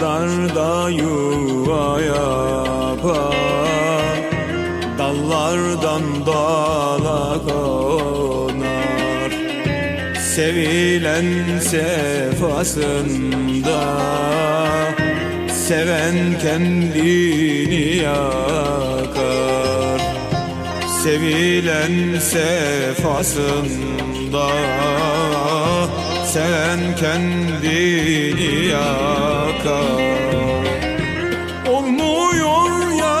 Kuşlarda yuva yapar Dallardan dala konar. Sevilen sefasında Seven kendini yakar. Sevilen sefasında Seven kendini yakar. Olmuyor yar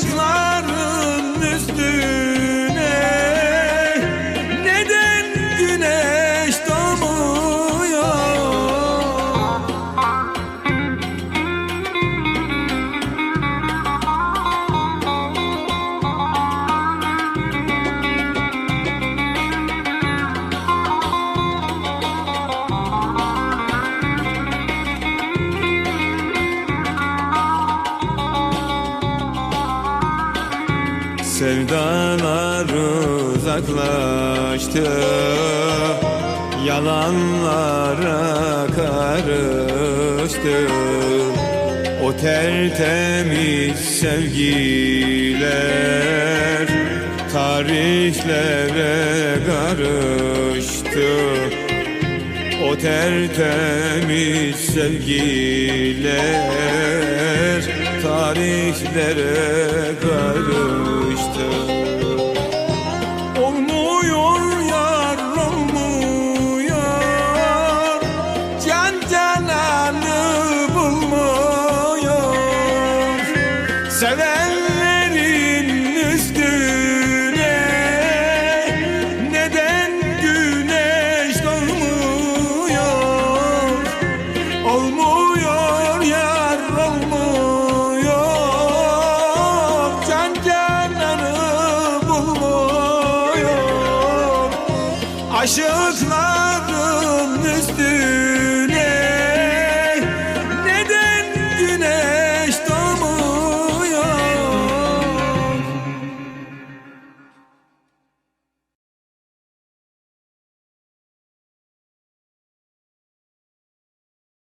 Aşıkların üstüne Sevdalar uzaklaştı. Yalanlara karıştı. O tertemiz sevgiler Tarihlere karıştı. O tertemiz sevgiler tarihlere karıştı Olmuyor bulmuyor Aşıkların üstüne